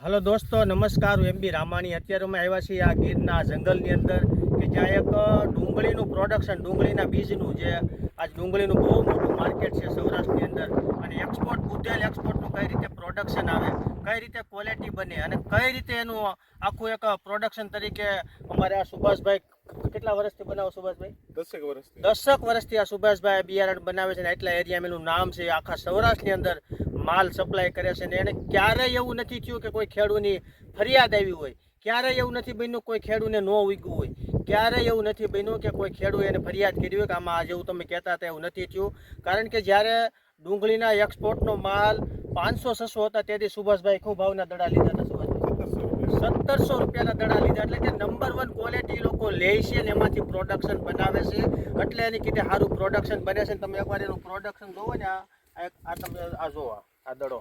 Hello દોસ્તો નમસ્કાર હું એમ બી રામાણી. અત્યારે અમે આવ્યા છીએ આ ગીરના જંગલની અંદર કે જ્યાં એક ડુંગળીનું પ્રોડક્શન ડુંગળીના બીજનું જે આજ ડુંગળીનું બહુ મોટું માર્કેટ છે સૌરાષ્ટ્રની અંદર. અને એક્સપોર્ટ બુધેલ એક્સપોર્ટનું કઈ રીતે પ્રોડક્શન આવે કઈ રીતે ક્વોલિટી બને અને કઈ રીતે એનું આખું એક પ્રોડક્શન તરીકે અમારે આ સુભાષભાઈ કેટલા વર્ષથી બનાવો સુભાષભાઈ? દસેક વર્ષ દસક વર્ષથી આ સુભાષભાઈ બિયારણ બનાવે છે ને એટલા એરિયામાં એનું નામ છે આખા સૌરાષ્ટ્રની અંદર. માલ સપ્લાય કરે છે ને એને ક્યારેય એવું નથી થયું કે કોઈ ખેડૂતની ફરિયાદ આવી હોય. ક્યારેય એવું નથી બન્યું કોઈ ખેડૂને ન ઉગ્યું હોય. ક્યારેય એવું નથી બન્યું કે કોઈ ખેડૂત એને ફરિયાદ કરી હોય કે આમાં આ જેવું તમે કહેતા હતા એવું નથી થયું. કારણ કે જ્યારે ડુંગળીના એક્સપોર્ટનો માલ પાંચસો, છસો હતા તેથી સુભાષભાઈ ખૂબ ભાવના દડા લીધા હતા સત્તરસો રૂપિયાના દડા લીધા એટલે કે નંબર વન ક્વોલિટી લોકો લે છે ને એમાંથી પ્રોડક્શન બનાવે છે. એટલે એની કીધે સારું પ્રોડક્શન બને છે તમે એકવાર એનું પ્રોડક્શન જોવો ને આ તમે આ જોવો આ દડો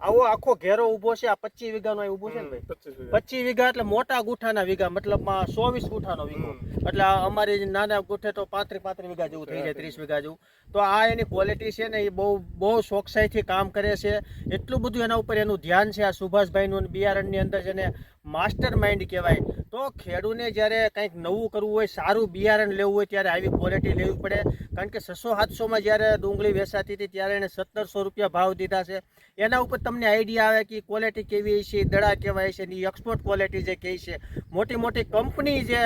આવો આખો ઘેરો ઊભો છે આ પચીસ વીઘાનો અહીં ઊભો છે ને ભાઈ? પચીસ વીઘા. એટલે મોટા ગુઠાના વીઘા મતલબમાં ચોવીસ ગુઠાનો વીઘો. એટલે અમારી નાના ગુઠે તો પાંત્રીસ પાંત્રીસ વીઘા જેવું થઈ જાય ત્રીસ વીઘા. જેવું. તો આ એની ક્વોલિટી છે ને એ બહુ બહુ ચોકસાઈથી કામ કરે છે. એટલું બધું એના ઉપર એનું ધ્યાન છે. આ સુભાષભાઈનું બિયારણ બિયારણની અંદર છે ને માસ્ટર માઇન્ડ કહેવાય. તો ખેડૂને જ્યારે કંઈક નવું કરવું હોય, સારું બિયારણ લેવું હોય, ત્યારે આવી ક્વોલિટી લેવી પડે. કારણ કે છસો સાતસોમાં જ્યારે ડુંગળી વેચાતી હતી, ત્યારે એને સત્તરસો રૂપિયા ભાવ દીધા છે. એના ઉપર તમને આઈડિયા આવે કે ક્વોલિટી કેવી છે દડા કહેવાય છે એની એક્સપોર્ટ ક્વોલિટી જે કહે છે. મોટી મોટી કંપની જે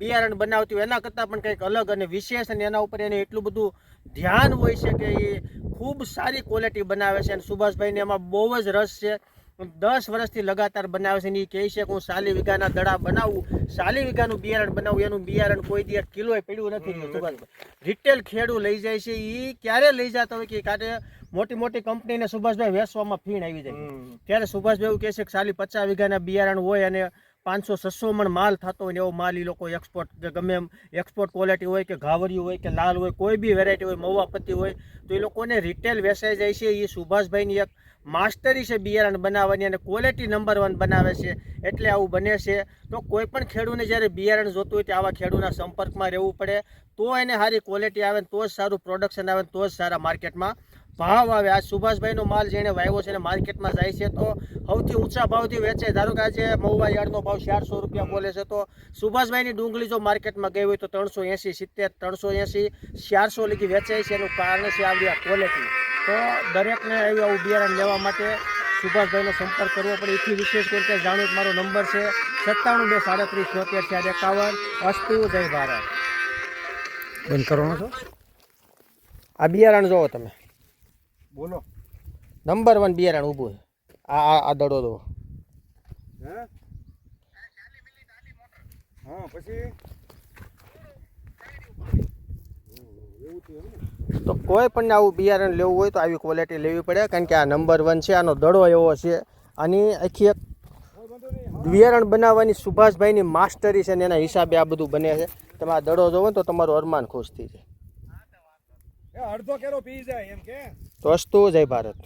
બિયારણ બનાવતી હોય, એના કરતાં પણ કંઈક અલગ અને વિશેષ અને એના ઉપર એને એટલું બધું ધ્યાન હોય છે કે એ ખૂબ સારી ક્વોલિટી બનાવે છે. અને સુભાષભાઈને એમાં બહુ જ રસ છે. દસ વર્ષથી લગાતાર બનાવે છે ને એ કહે છે કે હું સાલી વીઘાના દડા બનાવું સાલી વીઘાનું બિયારણ બનાવું એનું બિયારણ કોઈ દિવસ કિલો પડ્યું નથી રિટેલ ખેડૂ લઈ જાય છે એ ક્યારે લઈ જતા હોય કે કાંઠે મોટી મોટી કંપનીને સુભાષભાઈ વેચવામાં ફીણ આવી જાય. ત્યારે સુભાષભાઈ એવું કહે છે કે સાલી પચાસ વીઘાના બિયારણ હોય અને પાંચસો છસો મણ માલ થતો હોય ને એવો માલ એ લોકો એક્સપોર્ટ ગમે એમ એક્સપોર્ટ ક્વોલિટી હોય કે ઘાવરિયું હોય કે લાલ હોય કોઈ બી વેરાયટી હોય મવાપત્તી હોય તો એ લોકોને રિટેલ વેચાઈ જાય છે. એ સુભાષભાઈની એક માસ્ટરી છે બિયારણ બનાવવાની અને ક્વોલિટી નંબર વન બનાવે છે, એટલે આવું બને છે. તો કોઈ પણ ખેડૂને જ્યારે બિયારણ જોતું હોય તો આવા ખેડૂના સંપર્કમાં રહેવું પડે. તો એને સારી ક્વોલિટી આવે તો જ સારું પ્રોડક્શન આવે તો જ સારા માર્કેટમાં ભાવ આવે. આ સુભાષભાઈનો માલ જેણે વાવ્યો છે અને માર્કેટમાં જાય છે તો સૌથી ઊંચા ભાવથી વેચે. ધારો કે આજે મહુવા યાર્ડનો ભાવ ચારસો રૂપિયા બોલે છે તો સુભાષભાઈની ડુંગળી જો માર્કેટમાં ગઈ હોય તો ત્રણસો એંસી, સિત્તેર, ત્રણસો એંસી, ચારસો લગી વેચાય છે. એનું કારણ છે આવડી આ ક્વોલિટી તો દરેકને એવું આવું બિયારણ લેવા માટે સુભાષભાઈનો સંપર્ક કરવો પડે. એથી વિશેષ કરીને જાણું કે મારો નંબર છે સત્તાણું બે સાડત્રીસ છોતેર ચાર એકાવન. અસ્તુ જય ભારત. બંધ કરવાનો છો? આ બિયારણ જોવો તમે. બોલો. નંબર વન બિયારણ ઊભું છે. આ આ આ દડો દો. હે? હા પછી એવું છે એમ ને તો કોઈ પણ આવું બિયારણ લેવું હોય તો આવી ક્વોલિટી લેવી પડે કારણ કે આ નંબર વન છે આનો દડો એવો છે. આની આખી એક બિયારણ બનાવવાની સુભાષભાઈની માસ્ટરી છે ને એના હિસાબે આ બધું બને છે. તમે આ દડો જોવો ને તો તમારું અરમાન ખુશ થઈ જાય. એ અડધો કેરો પી જાય એમ કે. તો અસ્તુ જય ભારત.